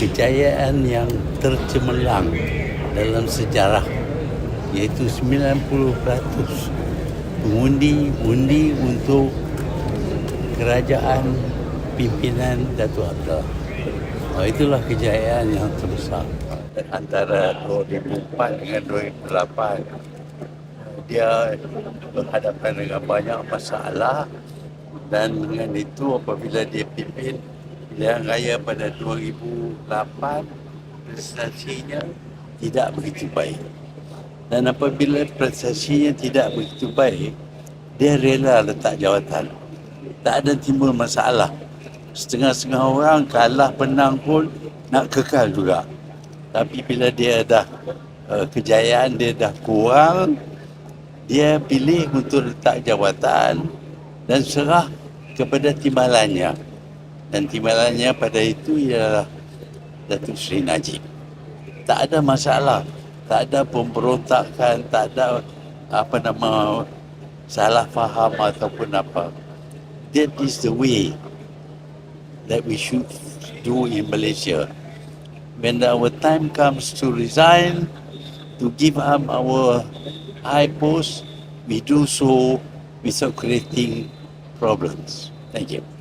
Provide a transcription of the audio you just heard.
kejayaan yang tercemerlang dalam sejarah iaitu 90% mengundi-undi untuk kerajaan pimpinan Datuk Abdullah. Oh, itulah kejayaan yang terbesar antara 2004 dengan 2008 dia berhadapan dengan banyak masalah dan dengan itu apabila dia pimpin pilihan raya pada 2008 prestasinya tidak begitu baik. Dan apabila prestasinya tidak begitu baik dia rela letak jawatan. Tak ada timbul masalah. Setengah-setengah orang kalah menang pun nak kekal juga. Tapi bila dia dah uh, kejayaan dia dah kurang dia pilih untuk letak jawatan dan serah kepada timbalannya dan timbalannya pada itu ialah Datuk Seri Najib. Tak ada masalah tak ada pemberontakan tak ada apa nama salah faham ataupun apa. That is the way that we should do in Malaysia. When our time comes to resign to give up our high post we do so without creating problems. Thank you